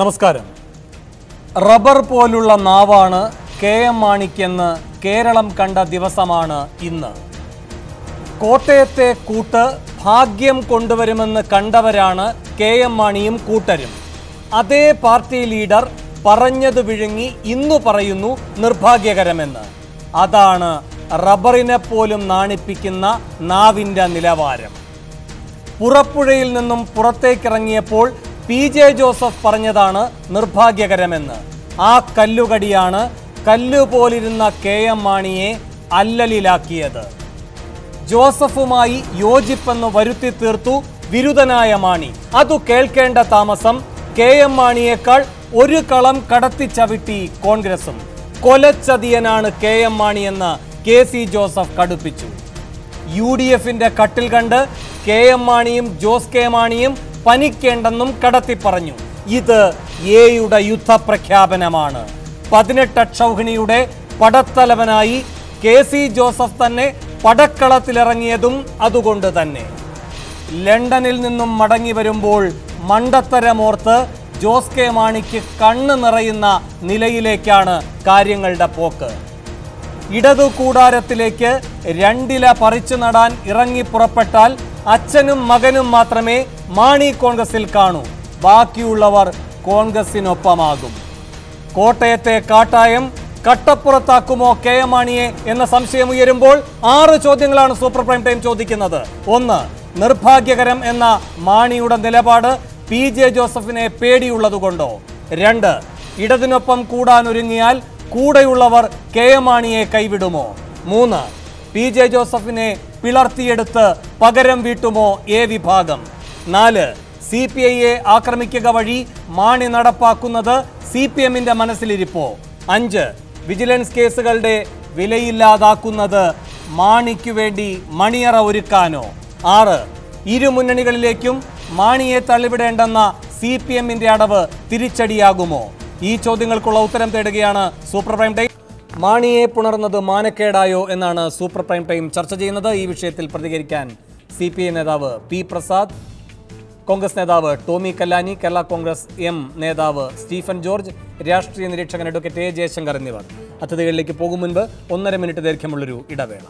നമസ്കാരം. റബ്ബർ പോലുള്ള നാവാണ് കെ എം മാണിക്കെന്ന് കേരളം കണ്ട ദിവസമാണ് ഇന്ന്. കോട്ടയത്തെ കൂട്ട് ഭാഗ്യം കൊണ്ടുവരുമെന്ന് കണ്ടവരാണ് കെ എം മാണിയും കൂട്ടരും. അതേ പാർട്ടി ലീഡർ പറഞ്ഞത് വിഴുങ്ങി ഇന്നു പറയുന്നു നിർഭാഗ്യകരമെന്ന്. അതാണ് റബ്ബറിനെ പോലും നാണിപ്പിക്കുന്ന നാവിന്റെ നിലവാരം. പുറപ്പുഴയിൽ നിന്നും പുറത്തേക്കിറങ്ങിയപ്പോൾ പി ജെ ജോസഫ് പറഞ്ഞതാണ് നിർഭാഗ്യകരമെന്ന്. ആ കല്ലുകടിയാണ് കല്ലുപോലിരുന്ന കെ എം മാണിയെ അല്ലലിലാക്കിയത്. ജോസഫുമായി യോജിപ്പെന്ന് വരുത്തി തീർത്തു വിരുദ്ധനായ മാണി. അതു കേൾക്കേണ്ട താമസം കെ എം മാണിയേക്കാൾ ഒരു കളം കടത്തി ചവിട്ടി കോൺഗ്രസും. കൊലച്ചതിയനാണ് കെ എം മാണിയെന്ന് കെ സി ജോസഫ് കടുപ്പിച്ചു. യു ഡി എഫിന്റെ കട്ടിൽ കണ്ട് കെ എം മാണിയും ജോസ് കെ മാണിയും പനിക്കേണ്ടെന്നും കടത്തി പറഞ്ഞു. ഇത് എയുടെ യുദ്ധപ്രഖ്യാപനമാണ്. പതിനെട്ട് അക്ഷൗഹിണിയുടെ പടത്തലവനായി കെ സി ജോസഫ് തന്നെ പടക്കളത്തിലിറങ്ങിയതും അതുകൊണ്ട് തന്നെ. ലണ്ടനിൽ നിന്നും മടങ്ങി വരുമ്പോൾ മണ്ടത്തരമോർത്ത് ജോസ് കെ മാണിക്ക് കണ്ണ് നിറയുന്ന നിലയിലേക്കാണ് കാര്യങ്ങളുടെ പോക്ക്. ഇടതു കൂടാരത്തിലേക്ക് രണ്ടില പറിച്ചു നടാൻ ഇറങ്ങി പുറപ്പെട്ടാൽ അച്ഛനും മകനും മാത്രമേ മാണി കോൺഗ്രസിൽ കാണൂ. ബാക്കിയുള്ളവർ കോൺഗ്രസിനൊപ്പമാകും. കോട്ടയത്തെ കാട്ടായം കട്ടപ്പുറത്താക്കുമോ കെ എം മാണിയെ എന്ന സംശയം ഉയരുമ്പോൾ ആറ് ചോദ്യങ്ങളാണ് സൂപ്പർ പ്രൈം ടൈം ചോദിക്കുന്നത്. ഒന്ന് നിർഭാഗ്യകരം എന്ന മാണിയുടെ നിലപാട് പി ജെ ജോസഫിനെ പേടിയുള്ളതുകൊണ്ടോ? രണ്ട് ഇടതിനൊപ്പം കൂടാനൊരുങ്ങിയാൽ കൂടെയുള്ളവർ കെ എം മാണിയെ കൈവിടുമോ? മൂന്ന് പി ജെ ജോസഫിനെ പിളർത്തിയെടുത്ത് പകരം വീട്ടുമോ എ വിഭാഗം? നാല് സി പി ഐയെ ആക്രമിക്കുക വഴി മാണി നടപ്പാക്കുന്നത് സി പി എമ്മിന്റെ മനസ്സിലിരിപ്പോ? അഞ്ച് വിജിലൻസ് കേസുകളുടെ വിലയില്ലാതാക്കുന്നത് മാണിക്കു വേണ്ടി മണിയറ ഒരുക്കാനോ? ആറ് ഇരു മുന്നണികളിലേക്കും മാണിയെ തള്ളിവിടേണ്ടെന്ന സി പി എമ്മിന്റെ അടവ് തിരിച്ചടിയാകുമോ? ഈ ചോദ്യങ്ങൾക്കുള്ള ഉത്തരം തേടുകയാണ് സൂപ്പർ പ്രൈം ടൈം. മാണിയെ പുണർന്നത് മാനക്കേടായോ എന്നാണ് സൂപ്പർ പ്രൈം ടൈം ചർച്ച ചെയ്യുന്നത്. ഈ വിഷയത്തിൽ പ്രതികരിക്കാൻ സി പി ഐ നേതാവ് പി പ്രസാദ് കോൺഗ്രസ് നേതാവ് ടോമി കല്ലാനി കേരള കോൺഗ്രസ് എം നേതാവ് സ്റ്റീഫൻ ജോർജ് രാഷ്ട്രീയ നിരീക്ഷകൻ അഡ്വക്കേറ്റ് എ ജയശങ്കർ എന്നിവർ. അതിഥികളിലേക്ക് പോകും മുൻപ് ഒന്നര മിനിറ്റ് ദൈർഘ്യമുള്ളൊരു ഇടവേള.